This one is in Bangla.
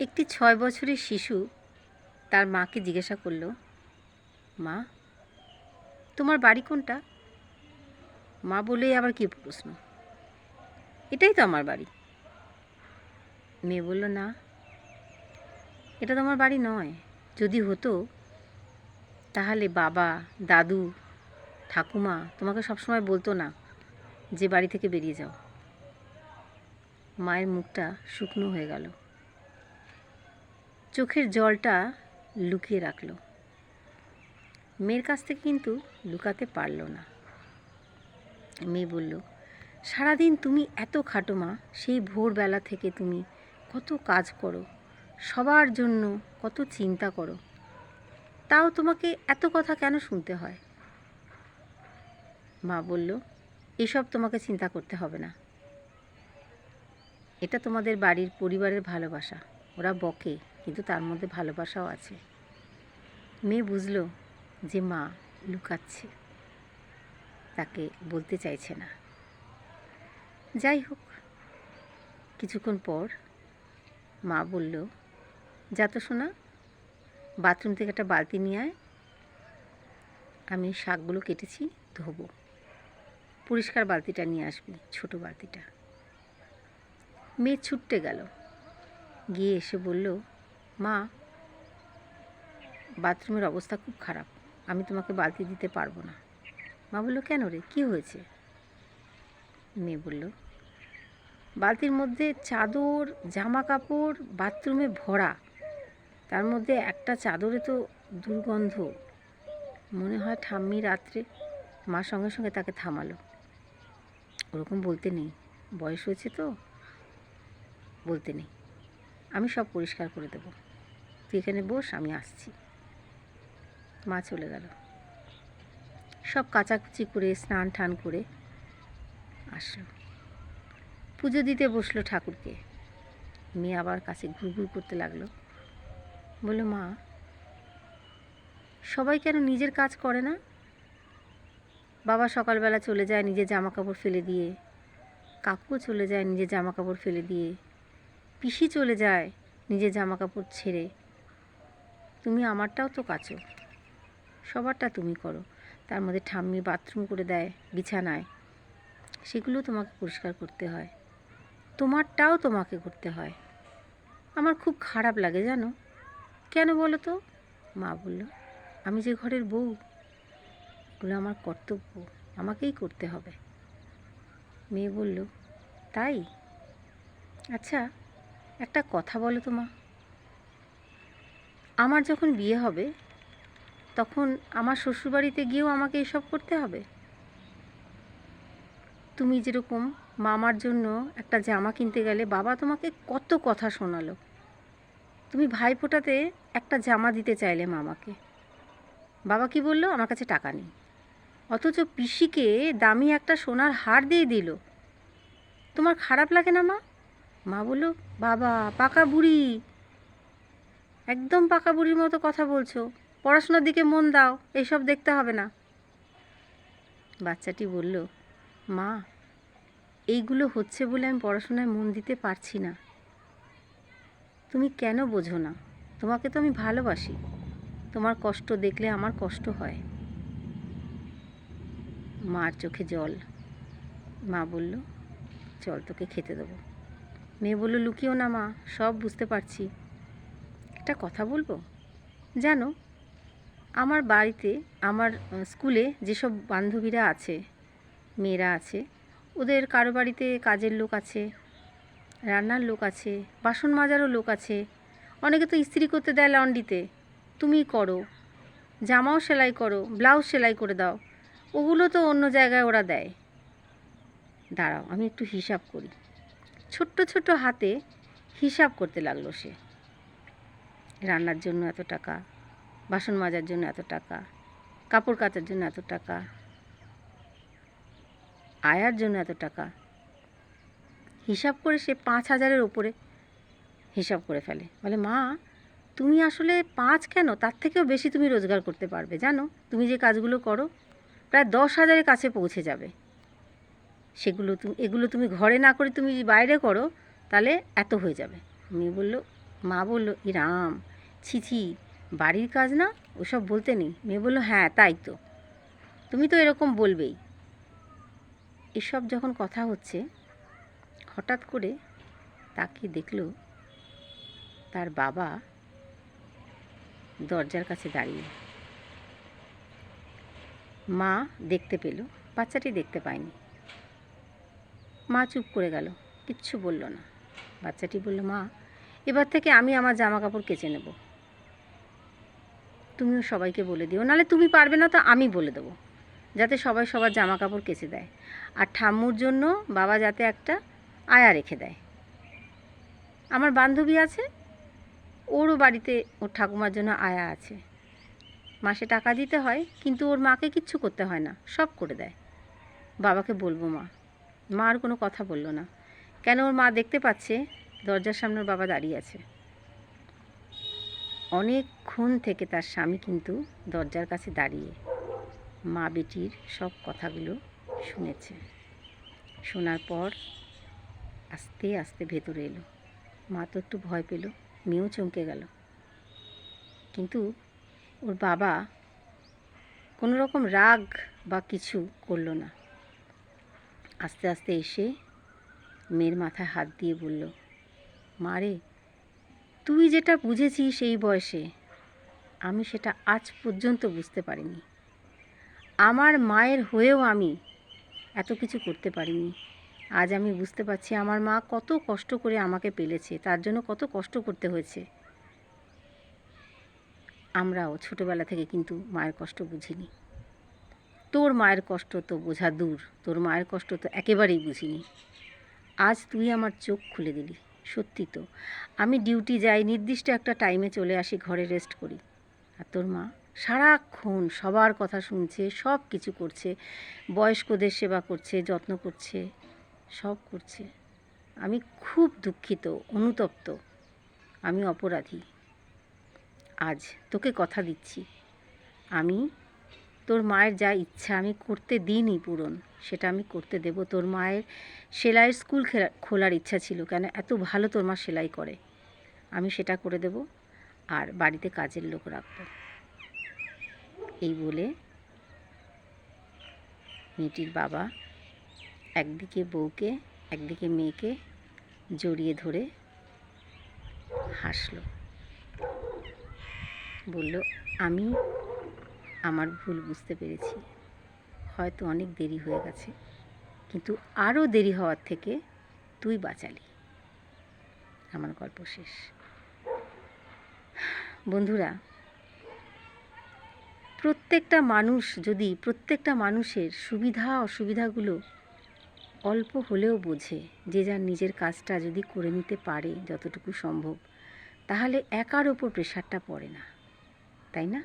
একটি ছয় বছরের শিশু তার মাকে জিজ্ঞাসা করল, মা, তোমার বাড়ি কোনটা? মা বলে আবার কী প্রশ্ন? এটাই তো আমার বাড়ি। মেয়ে বলল, না, এটা তোমার বাড়ি নয়। যদি হতো, তাহলে বাবা, দাদু, ঠাকুমা তোমাকে সবসময় বলতো না যে বাড়ি থেকে বেরিয়ে যাও। মায়ের মুখটা শুকনো হয়ে গেল। চোখের জলটা লুকিয়ে রাখল। মেয়ের কাছ থেকে কিন্তু লুকাতে পারল না। মেয়ে বলল, সারাদিন তুমি এত খাটো মা, সেই ভোরবেলা থেকে তুমি কত কাজ করো, সবার জন্য কত চিন্তা করো। তাও তোমাকে এত কথা কেন শুনতে হয়? মা বলল, এসব তোমাকে চিন্তা করতে হবে না। এটা তোমাদের বাড়ির পরিবারের ভালোবাসা। ওরা বকে। কিন্তু তার মধ্যে ভালোবাসাও আছে। মেয়ে বুঝলো যে মা লুকাচ্ছে। তাকে বলতে চাইছে না। যাই হোক, কিছুক্ষণ পর মা বলল, যা তো শোনা বাথরুম থেকে একটা বালতি নিয়ে আয়। আমি শাকগুলো কেটেছি, ধোবো। পরিষ্কার বালতিটা নিয়ে আসবি, ছোট বালতিটা। মেয়ে ছুটতে গেল। গিয়ে এসে বলল মা, বাথরুমের অবস্থা খুব খারাপ। আমি তোমাকে বালতি দিতে পারব না। মা বলল, কেন রে? কী হয়েছে? মেয়ে বলল, বালতির মধ্যে চাদর জামা কাপড় বাথরুমে ভরা। তার মধ্যে একটা চাদরে তো দুর্গন্ধ। মনে হয় ঠাম্মি রাত্রে মা সঙ্গে সঙ্গে তাকে থামালো। ওরকম বলতে নেই। বয়স হয়েছে তো? বলতে নেই। আমি সব পরিষ্কার করে দেবো। তুই এখানে বস, আমি আসছি। মা চলে গেল। সব কাচাকুচি করে, স্নান টান করে আসলো। পুজো দিতে বসল ঠাকুরকে। মেয়ে আবার কাছে ঘুরঘুর করতে লাগল। বলল, মা, সবাই কেন নিজের কাজ করে না? বাবা সকালবেলা চলে যায় নিজের জামা কাপড় ফেলে দিয়ে। কাকুও চলে যায় নিজের জামা কাপড় ফেলে দিয়ে। পিসি চলে যায় নিজের জামা কাপড় ছেড়ে। তুমি আমারটাও তো কাছো। সবারটা তুমি করো। তার মধ্যে ঠাম্মি বাথরুম করে দেয়, বিছানায়। সেগুলো তোমাকে পরিষ্কার করতে হয়। তোমারটাও তোমাকে করতে হয়। আমার খুব খারাপ লাগে, জানো? কেন বলো তো? মা বলল, আমি যে ঘরের বউ, এগুলো আমার কর্তব্য। আমাকেই করতে হবে। মেয়ে বলল, তাই? আচ্ছা একটা কথা বলো তো মা। আমার যখন বিয়ে হবে, তখন আমার শ্বশুরবাড়িতে গিয়েও আমাকে এসব করতে হবে? তুমি যেরকম মামার জন্য একটা জামা কিনতে গেলে বাবা তোমাকে কত কথা শোনালো। তুমি ভাইফোঁটাতে একটা জামা দিতে চাইলে মামাকে। বাবা কি বলল? আমার কাছে টাকা নেই। অথচ পিসিকে দামি একটা সোনার হার দিয়ে দিল। তোমার খারাপ লাগে না মা? মা বলল, বাবা, পাকা বুড়ি একদম পাকা বুড়ির মতো কথা বলছো। পড়াশোনার দিকে মন দাও এইসব দেখতে হবে না। বাচ্চাটি বলল, মা, এইগুলো হচ্ছে বলে আমি পড়াশোনায় মন দিতে পারছি না। তুমি কেন বোঝো না? তোমাকে তো আমি ভালোবাসি। তোমার কষ্ট দেখলে আমার কষ্ট হয়। মার চোখে জল। মা বলল, চল তোকে খেতে দেবো। মেয়ে বলল, লুকিও না মা, সব বুঝতে পারছি। একটা কথা বলব? জানো, আমার বাড়িতে, আমার স্কুলে যেসব বান্ধবীরা আছে, মেয়েরা আছে, ওদের কারও বাড়িতে কাজের লোক আছে, রান্নার লোক আছে, বাসন মাজারও লোক আছে, অনেকে তো ইস্ত্রি করতে দেয় লন্ডিতে। তুমিই করো, জামাও সেলাই করো, ব্লাউজ সেলাই করে দাও, ওগুলো তো অন্য জায়গায় ওরা দেয়। দাঁড়াও, আমি একটু হিসাব করি। ছোট্ট ছোট্ট হাতে হিসাব করতে লাগল সে। রান্নার জন্য এত টাকা, বাসন মাজার জন্য এত টাকা, কাপড় কাচার জন্য এত টাকা, আয়ার জন্য এত টাকা। হিসাব করে সে পাঁচ হাজারের ওপরে হিসাব করে ফেলে। বলে, মা, তুমি আসলে পাঁচ কেন? তার থেকেও বেশি তুমি রোজগার করতে পারবে, জানো? তুমি যে কাজগুলো করো, প্রায় দশ হাজারের কাছে পৌঁছে যাবে। সেগুলো তুমি এগুলো তুমি ঘরে না করে তুমি বাইরে করো, তাহলে এত হয়ে যাবে। মেয়ে বলল, মা বলল ই রাম ছি ছি, বাড়ির কাজ না? ওসব বলতে নেই। মেয়ে বলল হ্যাঁ তাই তো। তুমি তো এরকম বলবেই। এসব যখন কথা হচ্ছে, হঠাৎ করে তাকে দেখল তার বাবা দরজার কাছে দাঁড়িয়ে। মা দেখতে পেল, বাচ্চাটি দেখতে পায়নি। মা চুপ করে গেল, কিচ্ছু বলল না। বাচ্চাটি বলল, মা, এবার থেকে আমি আমার জামা কাপড় কেচে নেব। তুমিও সবাইকে বলে দিও। নাহলে তুমি পারবে না তো আমি বলে দেবো। যাতে সবাই সবার জামা কাপড় কেচে দেয়। আর ঠাম্মুর জন্য বাবা যাতে একটা আয়া রেখে দেয়। আমার বান্ধবী আছে, ওরও বাড়িতে ওর ঠাকুমার জন্য আয়া আছে। মাসে টাকা দিতে হয়, কিন্তু ওর মাকে কিচ্ছু করতে হয় না, সব করে দেয়। বাবাকে বলব মা মা আর কোনো কথা বলল না। কেন ওর মা দেখতে পাচ্ছে, দরজার সামনে বাবা দাঁড়িয়ে আছে। অনেকক্ষণ থেকে তার স্বামী কিন্তু দরজার কাছে দাঁড়িয়ে মা বেটির সব কথাগুলো শুনেছে। শোনার পর আস্তে আস্তে ভেতরে এলো। মা তো একটু ভয় পেল, মেয়েও চমকে গেল। কিন্তু ওর বাবা কোনো রকম রাগ বা কিছু করল না। আস্তে আস্তে এসে মেয়ের মাথায় হাত দিয়ে বলল, মা রে তুই যেটা বুঝেছিস এই বয়সে, আমি সেটা আজ পর্যন্ত বুঝতে পারিনি। আমার মায়ের হয়েও আমি এত কিছু করতে পারিনি। আজ আমি বুঝতে পারছি আমার মা কত কষ্ট করে আমাকে পেলেছে, তার জন্য কত কষ্ট করতে হয়েছে। আমরাও ছোটোবেলা থেকে কিন্তু মায়ের কষ্ট বুঝিনি। তোর মায়ের কষ্ট তো বোঝা দূর, তোর মায়ের কষ্ট তো একেবারেই বুঝিনি। আজ তুই আমার চোখ খুলে দিলি। সত্যি তো। আমি ডিউটি যাই, নির্দিষ্ট একটা টাইমে চলে আসি, ঘরে রেস্ট করি। আর তোর মা? সারাক্ষণ সবার কথা শুনছে, সব কিছু করছে, বয়স্কদের সেবা করছে, যত্ন করছে, সব করছে। আমি খুব দুঃখিত, অনুতপ্ত। আমি অপরাধী। আজ তোকে কথা দিচ্ছি। আমি তোর মায়ের যা ইচ্ছা, আমি করতে দিইনি পূরণ, সেটা আমি করতে দেব। তোর মায়ের সেলাইয়ের স্কুল খোলার ইচ্ছা ছিল কেন? এত ভালো তোর মা সেলাই করে। আমি সেটা করে দেব আর বাড়িতে কাজের লোক রাখব। এই বলে মেয়েটির বাবা একদিকে বউকে, একদিকে মেয়েকে জড়িয়ে ধরে হাসলো। বলল, আমি আমার ভুল বুঝতে পেরেছি। হয়তো অনেক দেরি হয়ে গেছে, কিন্তু আরও দেরি হওয়ার থেকে তুই বাঁচালি। আমার গল্প শেষ। বন্ধুরা, প্রত্যেকটা মানুষ যদি, প্রত্যেকটা মানুষের সুবিধা অসুবিধাগুলো অল্প হলেও বোঝে, যে যার নিজের কাজটা যদি করে নিতে পারে যতটুকু সম্ভব, তাহলে একার ওপর প্রেশারটা পড়ে না। তাই না?